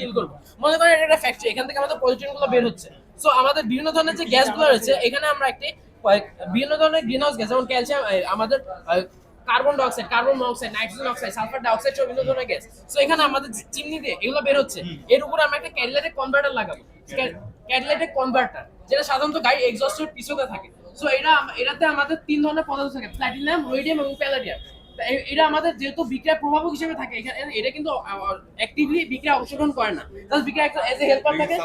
Deal করব। মনে করেন এটা একটা ফ্যাক্টরি এখান থেকে আমাদের পলিউশনগুলো বের হচ্ছে। সো আমাদের বিভিন্ন ধরনের যে গ্যাসগুলো রয়েছে এখানে আমরা একটি বিভিন্ন ধরনের গ্রিন হাউস গ্যাস যেমন ক্যালসিয়াম আমাদের carbon dioxide carbon monoxide nitrogen oxide sulphur dioxide সব বিভিন্ন ধরনের গ্যাস সো এখানে আমাদের চিমনি দিয়ে এগুলো বের হচ্ছে। এর উপরে আমরা একটা ক্যাটালাইটিক কনভার্টার লাগাবো। ক্যাটালাইটিক কনভার্টার যেটা সাধারণত গাড়ি এক্সস্টের পিছনে থাকে। সো এটা এটাতে আমাদের তিন ধরনের পদার্থ থাকে প্ল্যাটিনাম রোডিয়াম এবং প্যালাডিয়াম এটা আমাদের যেহেতু বিক্রয় প্রভাবক হিসেবে থাকে এটা কিন্তু অ্যাক্টিভলি বিক্রয় অংশগ্রহণ করে না। বিক্রিয়া এজ এ হেল্পার থাকে।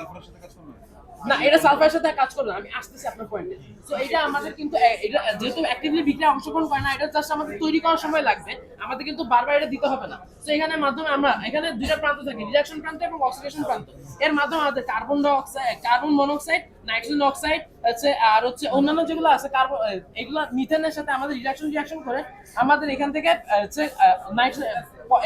না এটা সালফারের সাথে কাজ করবে। আমি আসতেছি আপনার পয়েন্টে সো এটা আমাদের কিন্তু এটা যেহেতু অ্যাক্টিভলি বিক্রিয়া অংশগ্রহণ করে না এটা জাস্ট আমাদের তৈরি করার সময় লাগবে আমাদের কিন্তু বারবার এটা দিতে হবে না। সো এখানে মাধ্যমে আমরা এখানে দুইটা প্রান্ত থাকে রিডাকশন প্রান্ত এবং অক্সিডেশন প্রান্ত। এর মাধ্যমে আমাদের carbon dioxide carbon monoxide nitrogen oxide হচ্ছে আর হচ্ছে অন্যান্য যেগুলো আছে কার্বন এগুলো মিথেনের সাথে আমাদের রিডাকশন রিঅ্যাকশন করে আমাদের এখান থেকে হচ্ছে নাইট্রোজেন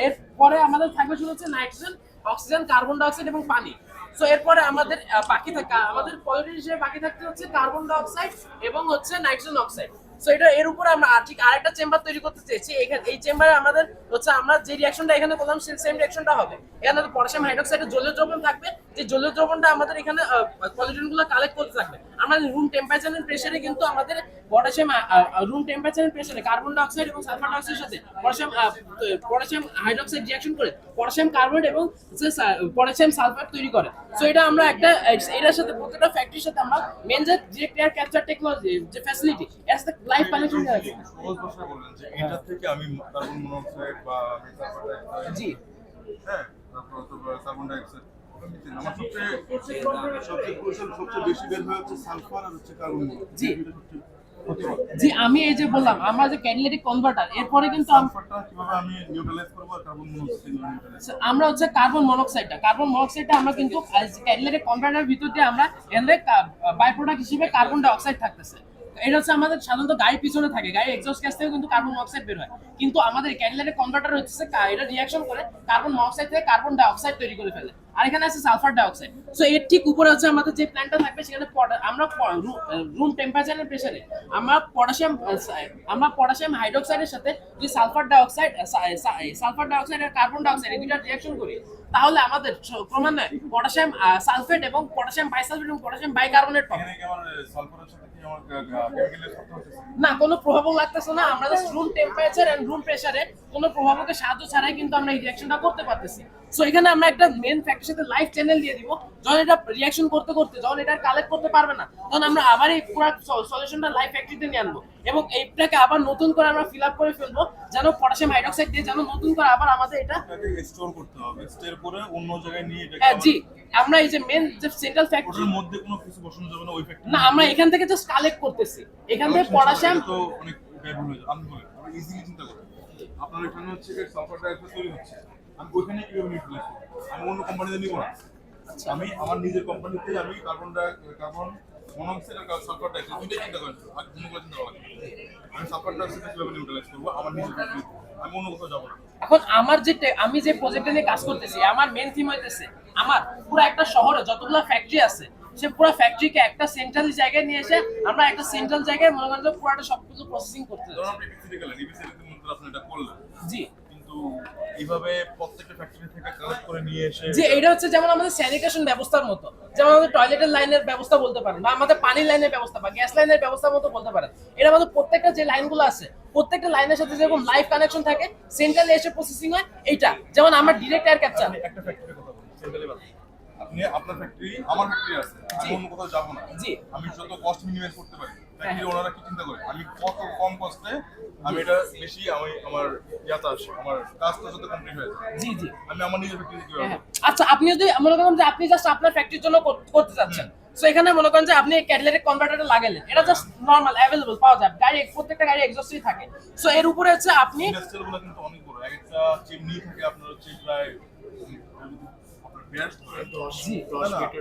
এর পরে আমাদের থাকবে শুধু হচ্ছে নাইট্রোজেন অক্সিজেন কার্বন ডাইঅক্সাইড এবং পানি। সো এরপরে আমাদের বাকি থাকা, আমাদের পলিউশন হিসেবে বাকি থাকতে হচ্ছে কার্বন ডাইঅক্সাইড এবং হচ্ছে নাইট্রোজেন অক্সাইড। সো এটা এর উপর আমরা ঠিক আরেকটা চেম্বার তৈরি করতে চেয়েছি। এখানে, এই চেম্বারে আমাদের হচ্ছে আমরা যে রিঅ্যাকশনটা এখানে করলাম সেই সেম রিঅ্যাকশনটা হবে। এখানে পটাশিয়াম হাইড্রোক্সাইডের জলীয় দ্রবণ থাকবে। যে জলীয় দ্রবণটা আমাদের এখানে পলিউশনগুলো কালেক্ট করতে থাকবে। আমাদের রুম টেম্পারেচার এন্ড প্রেসারে কিন্তু আমাদের পটাশিয়াম রুম টেম্পারেচার এন্ড প্রেসারে কার্বন ডাইঅক্সাইড এবং সালফার ডাইঅক্সাইডের সাথে পটাশিয়াম পটাশিয়াম হাইড্রোক্সাইড রিঅ্যাকশন করে পটাশিয়াম কার্বনেট এবং পটাশিয়াম সালফার তৈরি করে। সো এটা আমরা একটা এটার সাথে প্রত্যেকটা ফ্যাক্টরির সাথে আমরা মেন যে ডিরেক্ট এয়ার ক্যাপচার টেকনোলজি যে ফ্যাসিলিটি এর সাথে লাইভ কানেকশন রাখি বললেন যে এটা থেকে আমি কার্বন মনোক্সাইড বা জি। হ্যাঁ তারপর কার্বন ডাইঅক্সাইড সবচেয়ে সবচেয়ে সবচেয়ে বেশি বের হয়ে হচ্ছে সালফার আর হচ্ছে কার্বন জি। জি আমি এই যে বললাম আমরা যে ক্যাটালিটিক কনভার্টার এরপরে কিন্তু আমরা হচ্ছে কার্বন মনোক্সাইডটা কার্বন মনোক্সাইডটা আমরা কিন্তু ক্যাটালিটিক কনভার্টারের ভিতর দিয়ে আমরা এখানে বাই প্রোডাক্ট হিসেবে কার্বন ডাই অক্সাইড থাকতেছে। এটা হচ্ছে আমাদের সাধারণত গাড়ির পিছনে থাকে, গাড়ির এক্সস্ট গ্যাস থেকে কিন্তু কার্বন মনোক্সাইড বের হয়। কিন্তু আমাদের ক্যাটালিটিক কনভার্টার হচ্ছে এটা রিঅ্যাকশন করে কার্বন মনোক্সাইড থেকে কার্বন ডাই অক্সাইড তৈরি করে ফেলে। আর এখানে আছে সালফার ডাই অক্সাইড সো এর ঠিক উপরে হচ্ছে আমাদের যে প্ল্যান্টটা থাকবে সেখানে আমরা রুম টেম্পারেচার এর প্রেসারে আমরা পটাশিয়াম আমরা পটাশিয়াম হাইড্রোক্সাইডের সাথে যদি sulphur dioxide sulphur dioxide আর কার্বন ডাইঅক্সাইড এই দুইটা রিঅ্যাকশন করি। তাহলে আমাদের ক্রমান্বয়ে পটাশিয়াম সালফেট এবং পটাশিয়াম বাইসালফেট এবং পটাশিয়াম বাইকার্বনেট পাবো। না, কোনো প্রভাবক লাগতেছে না। আমরা রুম টেম্পারেচার এন্ড রুম প্রেসারে কোনো প্রভাবকে সাহায্য ছাড়াই কিন্তু আমরা এই রিয়াকশনটা করতে পারতেছি। সো এখানে আমরা একটা মেন ফ্যাক্টরের সাথে লাইভ চ্যানেল দিয়ে দিব। যখন এটা রিঅ্যাকশন করতে করতে যখন এটা কালেক্ট করতে পারবে না তখন আমরা আবার এই পুরো সলিউশনটা লাইভ ফ্যাক্টরিতে নিয়ে আনব। এবং এইটাকে আবার নতুন করে আমরা ফিল আপ করে ফেলব যেন পটাশিয়াম হাইড্রোক্সাইড দিয়ে যেন নতুন করে আবার আমাদের এটা স্টোর করতে হবে। স্টোর করে অন্য জায়গায় নিয়ে এটাকে হ্যাঁ, জি আমরা এই যে মেন যে সেন্ট্রাল ফ্যাক্টরি মধ্যে কোনো কিছু বসানো যাবে না ওই ফ্যাক্টরি না আমরা এখান থেকে জাস্ট কালেক্ট করতেছি। এখান থেকে পটাশিয়াম তো অনেক ব্যয়বহুল হয়ে যাবে আমি বলি আমরা ইজিলি চিন্তা করি। আপনার এখানে হচ্ছে সালফার ডাইঅক্সাইড তৈরি হচ্ছে। আমি ওইখানে কীভাবে নিউট্রালাইজ করব আমি অন্য কোম্পানিতে নিব না। আমি আমার নিজের কোম্পানিতে আমি কার্বন ডাই কার্বন মনোক্সাইড আর সালফার ডাইঅক্সাইড দুইটাই চিন্তা করি আর দুটো চিন্তা করা আমি সালফার ডাইঅক্সাইড কীভাবে নিউট্রালাইজ করব আমার নিজের আমি অন্য কোথাও যাব না। এখন আমার যে আমি যে প্রজেক্টে নিয়ে কাজ করতেছি আমার মেন থিম হইতেছে আমার পুরো একটা শহরে যতগুলো ফ্যাক্টরি আছে সে পুরো ফ্যাক্টরিকে একটা সেন্ট্রাল জায়গায় নিয়ে এসে আমরা একটা সেন্ট্রাল জায়গায় মনে করেন পুরোটা সবকিছু প্রসেসিং করতে ধরুন আপনি এটা করলেন। জি। কিন্তু এইভাবে প্রত্যেকটা ফ্যাক্টরি থেকে কালেক্ট করে নিয়ে এসে যে এটা হচ্ছে যেমন আমাদের স্যানিটেশন ব্যবস্থার মতো যেমন আমাদের টয়লেটের লাইনের ব্যবস্থা বলতে পারেন বা আমাদের পানির লাইনের ব্যবস্থা বা গ্যাস লাইনের ব্যবস্থার মতো বলতে পারেন। এটা আমাদের প্রত্যেকটা যে লাইনগুলো আছে প্রত্যেকটা লাইনের সাথে যেরকম লাইভ কানেকশন থাকে সেন্ট্রালে এসে প্রসেসিং হয় এইটা। যেমন আমার ডিরেক্ট এয়ার ক্যাপচার একটা ফ্যাক্টরির কথা বলি সেন্ট্রালি বাদ আপনি আপনার ফ্যাক্টরি আমার ফ্যাক্টরি আছে। আমি অন্য কোথাও যাব না। আমি যত কস্ট মিনিমাইজ করতে পারি ফ্যাক্টরি হ্যাঁ। ওনারা কি চিন্তা করে? আমি কত কম কস্টে আমি এটা বেশি আমি আমার ইয়াতে আসে আমার কাজটা যত কমপ্লিট হয়ে যায়। জি জি। আমি আমার নিজের ফ্যাক্টরি হ্যাঁ, আচ্ছা আপনি যদি মনে করেন যে আপনি জাস্ট আপনার ফ্যাক্টরির জন্য করতে যাচ্ছেন সো এখানে মনে করেন যে আপনি ক্যাটালিটিক কনভার্টারটা লাগালেন। এটা জাস্ট নরমাল অ্যাভেলেবল পাওয়া যায়। গাড়ি প্রত্যেকটা গাড়ি এক্সস্টই থাকে। সো এর উপরে হচ্ছে আপনি ইন্ডাস্ট্রিয়ালগুলো কিন্তু অনেক বড়। একটা চিমনি থাকে আপনার হচ্ছে প্রায় দশ। দশ থাকে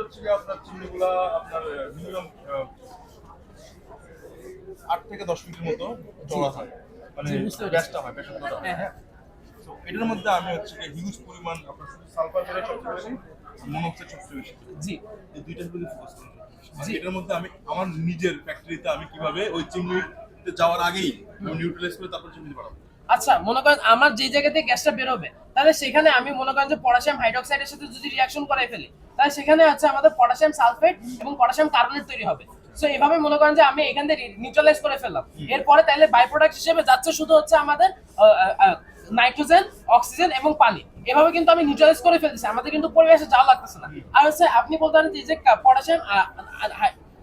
হচ্ছে আপনার চিমনিগুলা আপনার আট থেকে দশ মিটার মতো চড়া হয় মানে হয় হয় হ্যাঁ, হ্যাঁ। এটার মধ্যে আমি হচ্ছে হিউজ পরিমাণ আপনার সালফার বেড়ে সবচেয়ে বেশি জি করি। এটার মধ্যে আমি আমার নিজের ফ্যাক্টরিতে আমি কীভাবে ওই চিমনিতে যাওয়ার আগেই নিউট্রালাইজ করে তারপর চিমনি বাড়াবো আচ্ছা মনে করেন আমার যে জায়গা থেকে গ্যাসটা বেরোবে তাহলে সেখানে আমি মনে করেন যে পটাশিয়াম হাইড্রোক্সাইডের সাথে যদি রিয়াকশন করাই ফেলি তাহলে সেখানে হচ্ছে আমাদের পটাশিয়াম সালফেট এবং পটাশিয়াম কার্বনেট তৈরি হবে। সো এভাবে মনে করেন যে আমি এখান থেকে নিউট্রালাইজ করে ফেললাম। এরপরে তাহলে বাই প্রোডাক্ট হিসেবে যাচ্ছে শুধু হচ্ছে আমাদের নাইট্রোজেন অক্সিজেন এবং পানি। এভাবে কিন্তু আমি নিউট্রালাইজ করে ফেলতেছি। আমাদের কিন্তু পরিবেশে যাওয়া লাগতেছে না। আর হচ্ছে আপনি বলতে পারেন যে potassium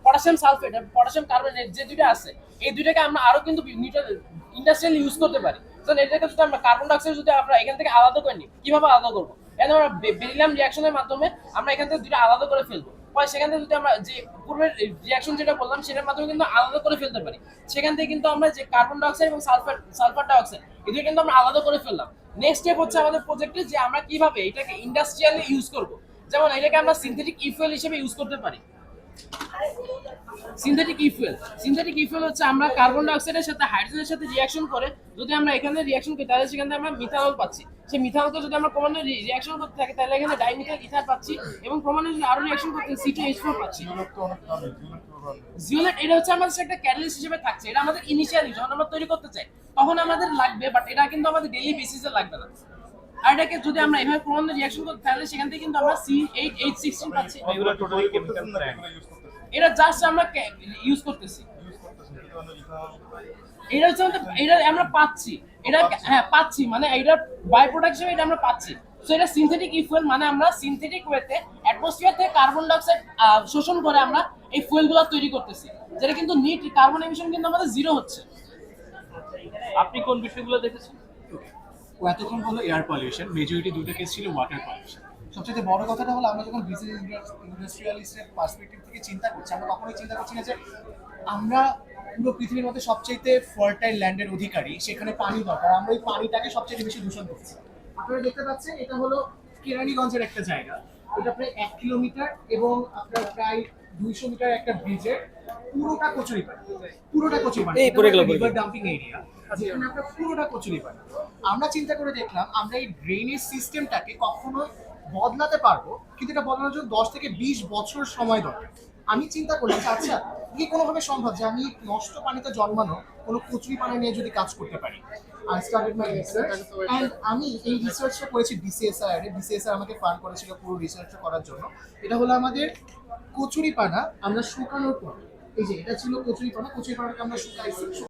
potassium sulphate potassium carbonate যে দুইটা আছে এই দুইটাকে আমরা আরও কিন্তু ইন্ডাস্ট্রিয়াল ইউজ করতে পারি। এটাকে যদি আমরা কার্বন ডাইঅক্সাইড যদি আমরা এখান থেকে আলাদা করে নিই, কীভাবে আলাদা করব? আমরা বেরিলাম রিয়াকশনের মাধ্যমে, আমরা এখান থেকে আলাদা করে ফেলব। পরে সেখান থেকে যদি আমরা যে পূর্বের রিয়াকশন যেটা বললাম, সেটার মাধ্যমে কিন্তু আলাদা করে ফেলতে পারি। সেখান থেকে কিন্তু আমরা যে কার্বন ডাইঅক্সাইড এবং সালফার সালফার ডাইঅক্সাইড এগুলো কিন্তু আমরা আলাদা করে ফেললাম। নেক্সট স্টেপ হচ্ছে আমাদের প্রজেক্টে যে আমরা কীভাবে এটাকে ইন্ডাস্ট্রিয়ালি ইউজ করব। যেমন এটাকে আমরা সিনথেটিক ইফুয়েল হিসেবে ইউজ করতে পারি। সিনথেটিক ইফুয়েল সিনথেটিক ইফুয়েল হচ্ছে আমরা কার্বন ডাইঅক্সাইডের সাথে হাইড্রোজেনের সাথে রিঅ্যাকশন করে যদি আমরা এখানে রিঅ্যাকশন করি, তাহলে সেখান আমরা মিথানল পাচ্ছি। সেই মিথানলকে যদি আমরা ক্রমান্বয়ে রিঅ্যাকশন করতে থাকি, তাহলে এখানে ডাইমিথাইল ইথার পাচ্ছি এবং ক্রমান্বয়ে যদি আরও রিঅ্যাকশন করতে সি টু এইচ ফোর পাচ্ছি। জিওলেট এটা হচ্ছে আমাদের একটা ক্যাটালিস্ট হিসেবে থাকছে। এটা আমাদের ইনিশিয়ালি যখন আমরা তৈরি করতে চাই, তখন আমাদের লাগবে বাট এটা কিন্তু আমাদের ডেইলি বেসিসে লাগবে না। আর এটাকে যদি আমরা এভাবে ক্রমান্বয়ে রিঅ্যাকশন করতে তাহলে সেখান থেকে কিন্তু আমরা সি এইট এইট সিক্সটিন পাচ্ছি। এটা জাস্ট আমরা ইউজ করতেছি। এটা হচ্ছে আমাদের এটা আমরা পাচ্ছি। এটা হ্যাঁ পাচ্ছি। মানে এটা বাই প্রোডাক্ট হিসেবে এটা আমরা পাচ্ছি। সো এটা সিনথেটিক ইফুয়েল মানে আমরা সিনথেটিক ওয়েতে অ্যাটমসফিয়ার থেকে কার্বন ডাইঅক্সাইড শোষণ করে আমরা এই ফুয়েলগুলো তৈরি করতেছি। যেটা কিন্তু নিট কার্বন এমিশন কিন্তু আমাদের জিরো হচ্ছে। আপনি কোন বিষয়গুলো দেখেছেন? ও এতক্ষণ হলো এয়ার পলিউশন মেজরিটি দুটো কেস ছিল ওয়াটার পলিউশন সবচেয়ে বড় কথাটা হলো আমরা যখন বিজনেস ইন্ডাস্ট্রিয়ালিস্টের পার্সপেক্টিভ থেকে চিন্তা করছি আমরা কখনোই চিন্তা করছি না যে আমরা পুরো পৃথিবীর মধ্যে সবচেয়ে ফার্টাইল ল্যান্ডের অধিকারী সেখানে পানি দরকার। আমরা ওই পানিটাকে সবচেয়ে বেশি দূষণ করছি। আপনারা দেখতে পাচ্ছেন এটা হলো কেরানীগঞ্জের একটা জায়গা। এটা প্রায় এক কিলোমিটার এবং আপনার প্রায় দুইশো মিটার একটা ব্রিজের পুরোটা কচুরি পানি পুরোটা কচুরি পানি এই পড়ে গেল, রিভার ডাম্পিং এরিয়া যেখানে আপনার পুরোটা কচুরি পানি আমরা চিন্তা করে দেখলাম আমরা এই ড্রেনেজ সিস্টেমটাকে কখনো বদলাতে পারব, কিন্তু এটা বদলানোর জন্য দশ থেকে বিশ বছর সময় দরকার। আমি চিন্তা করলাম যে আচ্ছা কি কোনোভাবে সম্ভব যে আমি নষ্ট পানিতে জন্মানো কোনো কচুরি পানি নিয়ে যদি কাজ করতে পারি? রিসার্চ আমি এই রিসার্চটা করেছি বিসিএসআই এর। বিসিএসআই আমাকে ফান্ড করেছিল পুরো রিসার্চটা করার জন্য। এটা হলো আমাদের কচুরি পানা, আমরা শুকানোর পর। এই যে, এটা ছিল কচুরি পানা, কচুরি পানাকে আমরা শুকাইছি।